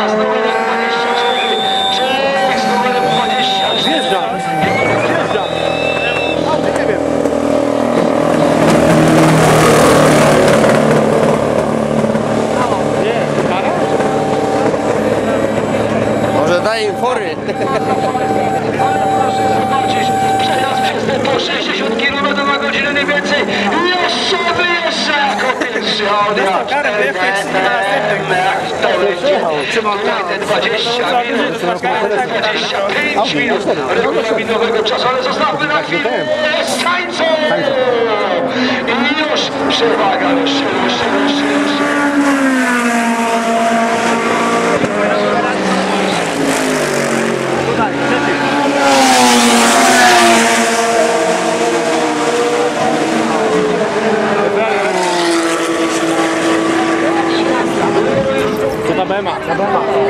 czas numer 24, czyli z numerem 24. Zjeżdża, zjeżdża. A ty nie wiem. Może daj im fory. Proszę zobaczyć, przejazd przez te po 60 km na godzinę nie więcej. Jeszcze wyjeżdża jako pierwszy Audi A4. Tutaj te 20 minut, 25 minut regulaminowego czasu, ale zostawmy na chwilę Sańco! I już przewaga, jeszcze, dai mazza, dai mazza.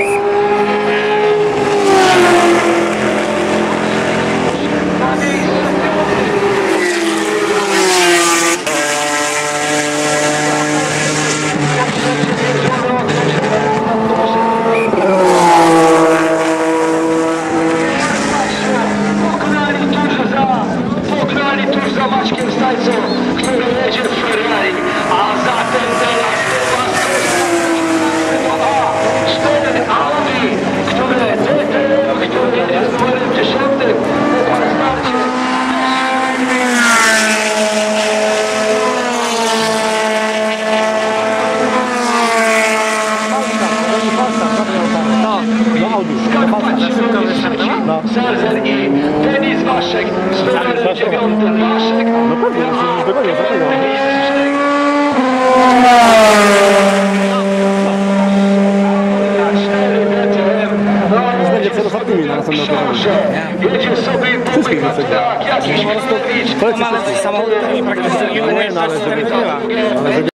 Pograli tuż za Maćkiem Stajcą! No. No. Serzer i Denis Waszek z numerem 9. Waszek, No pewnie, już dogonię, następnym Książę jedzie sobie Wszystkich tak jakiś samochód i praktycznie nie Nie, no żeby, ale żeby